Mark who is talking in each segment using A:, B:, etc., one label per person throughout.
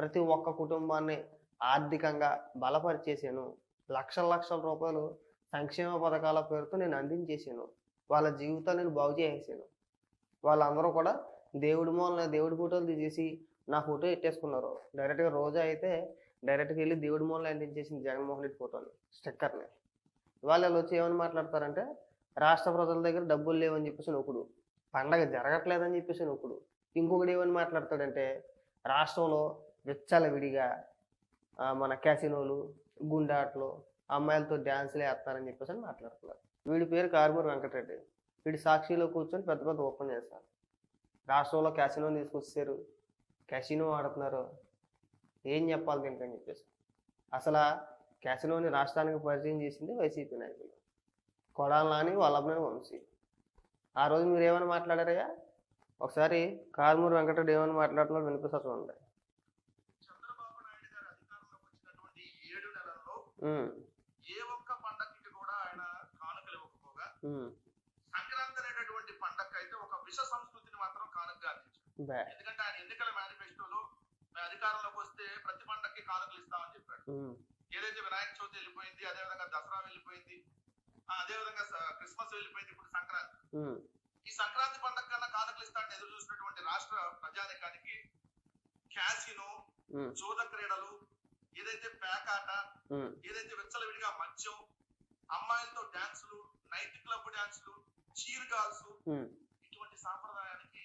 A: ప్రతి ఒక్క కుటుంబాన్ని ఆర్థికంగా బలపరిచేసాను. లక్షల లక్షల రూపాయలు సంక్షేమ పథకాల పేరుతో నేను అందించేసాను. వాళ్ళ జీవితాలు నేను బాగు చేసేసాను. వాళ్ళందరూ కూడా దేవుడి మూలన దేవుడి ఫోటోలు తీసేసి నా ఫోటో ఎట్టేసుకున్నారు. డైరెక్ట్గా రోజా అయితే డైరెక్ట్గా వెళ్ళి దేవుడి మూలన అందించేసింది జగన్మోహన్ రెడ్డి ఫోటోని స్టిక్కర్ని. వాళ్ళు వచ్చి ఏమని మాట్లాడతారంటే రాష్ట్ర ప్రజల దగ్గర డబ్బులు లేవని చెప్పేసి ఒకడు పండగ జరగట్లేదని చెప్పేసి ఒకడు ఇంకొకటి ఏమని మాట్లాడతాడంటే రాష్ట్రంలో విచ్చలవిడిగా విడిగా మన క్యాసినోలు గుండాట్లు అమ్మాయిలతో డ్యాన్సులు వేస్తారని చెప్పేసి అని మాట్లాడుతున్నారు. వీడి పేరు కారుమూరు వెంకటరెడ్డి. వీడి సాక్షిలో కూర్చొని పెద్ద పెద్ద ఓపెన్ చేస్తారు. రాష్ట్రంలో క్యాసినో తీసుకొచ్చారు క్యాసినో ఆడుతున్నారు. ఏం చెప్పాలి దీనికి అని చెప్పేసి. అసలు క్యాసినోని రాష్ట్రానికి పరిచయం చేసింది వైసీపీ నాయకులు. కొడాలని వల్లభనని వంశీ. ఆ రోజు మీరు ఏమైనా మాట్లాడారయ్యా? ఒకసారి కారుమూరు వెంకటరెడ్డి ఏమైనా మాట్లాడుతున్నారో వినిపిస్తా చూడండి
B: చంద్రబాబు నాయుడు గారు అధికారంలోకి వచ్చినటువంటి ఈ ఏడు నెలల్లో
A: ఉమ్,
B: ఏ ఒక్క పండగకి కూడా ఆయన కానుకలు ఇవ్వకపోగా సంక్రాంతి అనేటటువంటి పండగ అయితే ఒక విష సంస్కృతిని మాత్రం కానుకగా అందించారు. ఎందుకంటే ఆయన ఎన్నికల మేనిఫెస్టోలో అధికారంలోకి వస్తే ప్రతి పండగకి కానుకలు ఇస్తామని చెప్పాడు ఏదైతే వినాయక చవితి వెళ్ళిపోయింది అదే విధంగా దసరా వెళ్ళిపోయింది అదే విధంగా క్రిస్మస్ వెళ్ళిపోయింది ఇప్పుడు సంక్రాంతి. ఈ సంక్రాంతి పండగ కన్నా కానుకలు ఇస్తాడని ఎదురు చూసినటువంటి రాష్ట్ర ప్రజానికానికి క్యాసినో జూద క్రీడలు ఏదైతే
A: ఉమ్,
B: ఏదైతే విచ్చలవిడిగా మద్యం అమ్మాయిలతో డాన్సులు నైట్ క్లబ్ డాన్సులు చీర్ గాల్స్. ఇటువంటి సాంప్రదాయానికి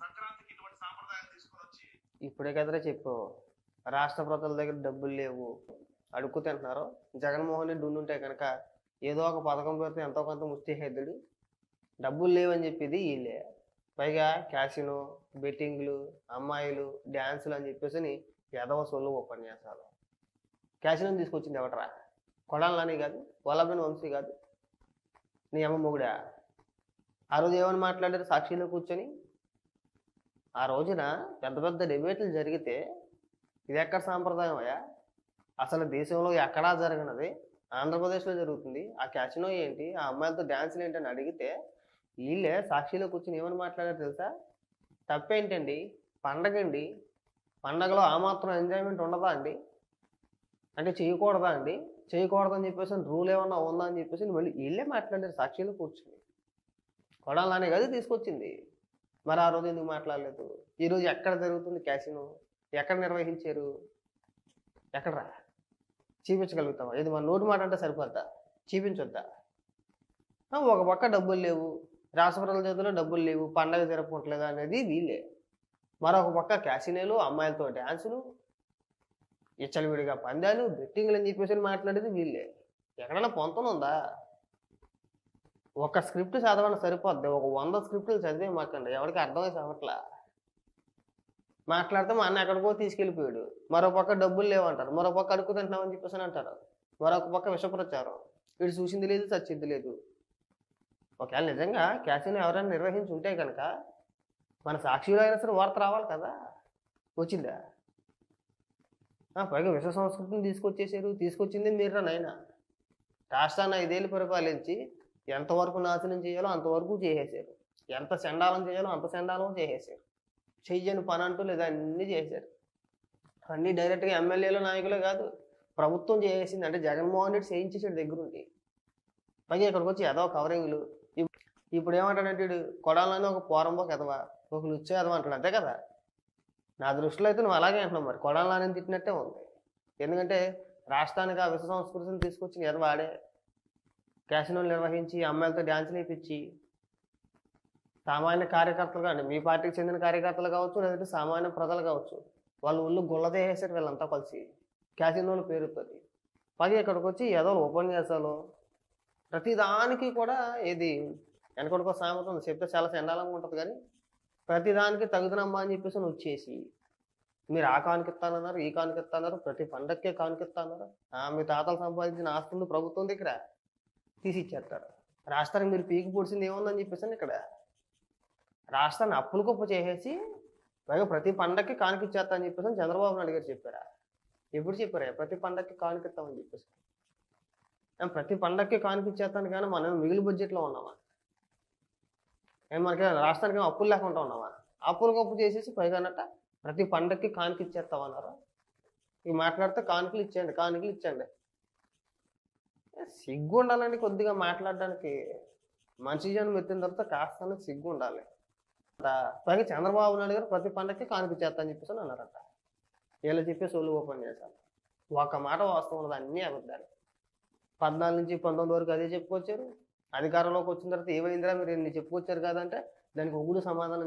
B: సంక్రాంతికి ఇటువంటి సాంప్రదాయాన్ని తీసుకొని వచ్చి
A: ఇప్పుడే కదరా చెప్పు రాష్ట్ర ప్రజల దగ్గర డబ్బులు లేవు. అడుక్కు తింటున్నారు. జగన్మోహన్ రెడ్డి ఉండుంటే కనుక ఏదో ఒక పథకం పెడితే ఎంతో కొంత ముష్టి హెద్దుడు డబ్బులు లేవని చెప్పేది వీళ్ళే పైగా క్యాసినో బెట్టింగ్లు అమ్మాయిలు డ్యాన్సులు అని చెప్పేసి ఎదవ సొల్లు ఉపన్యాసాలు. క్యాసినో తీసుకొచ్చింది ఎవటరా కొడాలని కాదు వల్లభని వంశీ కాదు. నీ అమ్మ మొగుడా? ఆ రోజు ఏమని మాట్లాడారు? సాక్షిలో కూర్చొని. ఆ రోజున పెద్ద పెద్ద డిబేట్లు జరిగితే ఇది ఎక్కడ సాంప్రదాయం అయ్యా అసలు దేశంలో ఎక్కడా జరగనది? ఆంధ్రప్రదేశ్లో జరుగుతుంది. ఆ క్యాసినో ఏంటి? ఆ అమ్మాయిలతో డ్యాన్సులు ఏంటి అని అడిగితే వీళ్ళే సాక్షిలో కూర్చొని ఏమని మాట్లాడారు తెలుసా? తప్పేంటండి? పండగండి. పండగలో ఆ మాత్రం ఎంజాయ్మెంట్ ఉండదా అండి? అంటే చేయకూడదా అండి? చేయకూడదని చెప్పేసి రూల్ ఏమన్నా ఉందా అని చెప్పేసి మళ్ళీ వీళ్ళే మాట్లాడారు సాక్షిలో కూర్చుని. కొడాలనే కదా తీసుకొచ్చింది. మరి ఆ రోజు ఎందుకు మాట్లాడలేదు? ఈరోజు ఎక్కడ జరుగుతుంది క్యాసినో? ఎక్కడ నిర్వహించారు? ఎక్కడరా? చూపించగలుగుతావా? ఇది మన నోటి మాట అంటే సరిపోద్దా? చూపించొద్దా? ఒక పక్క డబ్బులు లేవు. రాష్ట్రప్రజల చేతిలో డబ్బులు లేవు. పండగ జరుపుకోవట్లేదు అనేది వీళ్ళే. మరొక పక్క క్యాసినోలు అమ్మాయిలతో డ్యాన్సులు ఇచ్చలవిడిగా పందాలు బెట్టింగ్లు అని చెప్పేసి మాట్లాడేది వీళ్ళే. ఎక్కడైనా పొంతన ఉందా? ఒక స్క్రిప్ట్ చదవడం సరిపోద్ది. ఒక వంద స్క్రిప్టులు చదివే మాకండి. ఎవరికి అర్థమై చదవట్లా మాట్లాడితే మా అన్న ఎక్కడికో తీసుకెళ్ళిపోయాడు. మరో పక్క డబ్బులు లేవంటారు. మరో పక్క అడుగు చెప్పేసి అంటారు. మరొక పక్క విషప్రచారం. వీడు చూసింది లేదు చచ్చింది లేదు. ఒకవేళ నిజంగా క్యాసినో ఎవరైనా నిర్వహించి ఉంటే కనుక మన సాక్షిలో అయినా సరే వార్త రావాలి కదా. వచ్చిందా? పైగా విశ్వ సంస్కృతిని తీసుకొచ్చేసారు. తీసుకొచ్చింది మీరు నాయన. రాష్ట్రాన్ని ఐదేళ్ళు పరిపాలించి ఎంతవరకు నాశనం చేయాలో అంతవరకు చేసేసారు. ఎంత చండాలం చేయాలో అంత చండాలం చేసేసారు. చెయ్యని పని అంటూ లేదా అన్నీ చేశారు అన్నీ డైరెక్ట్గా ఎమ్మెల్యేలు నాయకులే కాదు ప్రభుత్వం చేసేసింది అంటే జగన్మోహన్ రెడ్డి చేయించేసాడు దగ్గరుండి. పైగా ఇక్కడికి వచ్చి ఎదవ కవరింగ్లు. ఇప్పుడు ఏమంటాడంటే కొడాలని ఒక పోరంబో ఎదవా ఒక లుచ్చో ఎదవ అంటాడు. అంతే కదా? నా దృష్టిలో అయితే నువ్వు అలాగే అంటున్నావు మరి. కొడాలని తిట్టినట్టే ఉంది. ఎందుకంటే రాష్ట్రానికి ఆ విశ్వ సంస్కృతిని తీసుకొచ్చి ఎదవ వాడే క్యాసినోలు నిర్వహించి అమ్మాయిలతో డ్యాన్సులు వేయించి సామాన్య కార్యకర్తలు కానీ మీ పార్టీకి చెందిన కార్యకర్తలు కావచ్చు లేదంటే సామాన్య ప్రజలు కావచ్చు వాళ్ళు ఒళ్ళు గుల్లదేసేసారు వీళ్ళంతా కలిసి క్యాసినోలు పేరుతుంది పది ఇక్కడికి వచ్చి ఏదో ఉపన్యాసాలు ప్రతిదానికి కూడా ఏది వెనకడికో సామెత ఉంది. చెప్తే చాలా చండాలంగా ఉంటుంది కానీ ప్రతిదానికి తగుదనమ్మా అని చెప్పేసి నువ్వు వచ్చేసి మీరు ఆ కానుకిస్తానన్నారు ఈ కానుకిస్తాన్నారు ప్రతి పండక్కే కానుకిస్తాన్నారు ఆ, మీ తాతలు సంపాదించిన ఆస్తులు ప్రభుత్వం దగ్గర తీసి ఇచ్చేస్తారు రాష్ట్రానికి మీరు పీకి పొడిచింది ఏముందని చెప్పేసి ఇక్కడ రాష్ట్రాన్ని అప్పులు కుప్ప చేసేసి పైగా ప్రతి పండక్కి కానుకిచ్చేస్తా అని చెప్పేసి చంద్రబాబు నాయుడు గారు చెప్పారా? ఎప్పుడు చెప్పారా? ప్రతి పండక్కి కానుకిస్తామని చెప్పేసి ప్రతి పండక్కి కానుకిచ్చేస్తాను కానీ మనం మిగిలి బడ్జెట్లో ఉన్నామా? ఏం మనకి రాష్ట్రానికి అప్పులు లేకుండా ఉన్నామా? అప్పులు అప్పు చేసేసి పైగా అన్నట్ట ప్రతి పండక్కి కానుక ఇచ్చేస్తామన్నారు. ఇవి మాట్లాడితే కానుకలు ఇచ్చేయండి కానుకలు ఇచ్చేయండి. ఏ, సిగ్గు ఉండాలండి కొద్దిగా మాట్లాడడానికి. మంచి జనం ఎత్తిన తర్వాత కాస్త సిగ్గు ఉండాలి. పైగా చంద్రబాబు నాయుడు గారు ప్రతి పండక్కి కానుక చేస్తా అని చెప్పేసి అన్నారట. వీళ్ళు చెప్పేసి ఒళ్ళు ఓపెన్ చేశారు. ఒక మాట వాస్తవం ఉన్నది అన్నీ అబద్ధాలు. పద్నాలుగు నుంచి పంతొమ్మిది వరకు అదే చెప్పుకొచ్చారు. అధికారంలోకి వచ్చిన తర్వాత ఏమైందిరా మీరు? చెప్పుకొచ్చారు కదంటే దానికి ఒగుడు సమాధానం